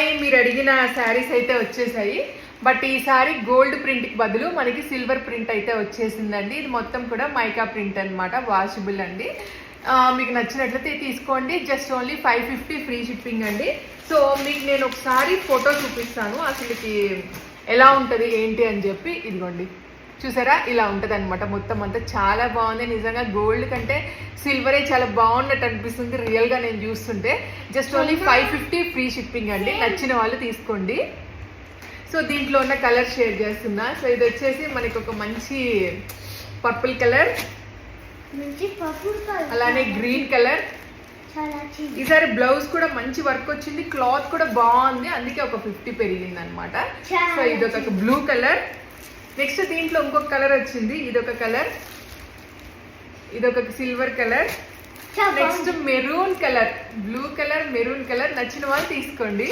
Hi మీరు అడిగిన శారీస్ అయితే వచ్చేసాయి. బట్ ఈ సారీ గోల్డ్ ప్రింట్కి బదులు మనకి సిల్వర్ ప్రింట్ అయితే వచ్చేసిందండి. ఇది మొత్తం కూడా మైకా ప్రింట్ అనమాట వాషబుల్ అండి. మీకు నచ్చినట్లయితే తీసుకోండి. Just only five fifty free shipping అండి. సో మీకు నేను ఒకసారి ఫోటో చూపిస్తాను. అసలుకి ఎలా ఉంటుంది ఏంటి అని చెప్పి ఇదిగోండి. చూసారా? ఇలా ఉంటుంది అనమాట మొత్తం అంతా చాలా బాగుంది. నిజంగా గోల్డ్ కంటే సిల్వరే చాలా బాగున్నట్టు అనిపిస్తుంది రియల్గా నేను చూస్తుంటే. Just only five fifty free shipping అండి. నచ్చిన వాళ్ళు తీసుకోండి. సో దీంట్లో ఉన్న కలర్ షేర్ చేస్తున్నా. సో ఇది వచ్చేసి మనకి ఒక మంచి పర్పుల్ కలర్ అలానే గ్రీన్ కలర్ ఈసారి బ్లౌజ్ కూడా మంచి వర్క్ వచ్చింది. క్లాత్ కూడా బాగుంది. అందుకే ఒక ఫిఫ్టీ పెరిగింది అనమాట సో ఇది ఒక బ్లూ కలర్ నెక్స్ట్ దీంట్లో ఇంకొక కలర్ వచ్చింది. ఇది ఒక కలర్. ఇది ఒక silver colour. Next maroon colour. Blue colour maroon colour. నచ్చిన వాళ్ళు తీసుకోండి.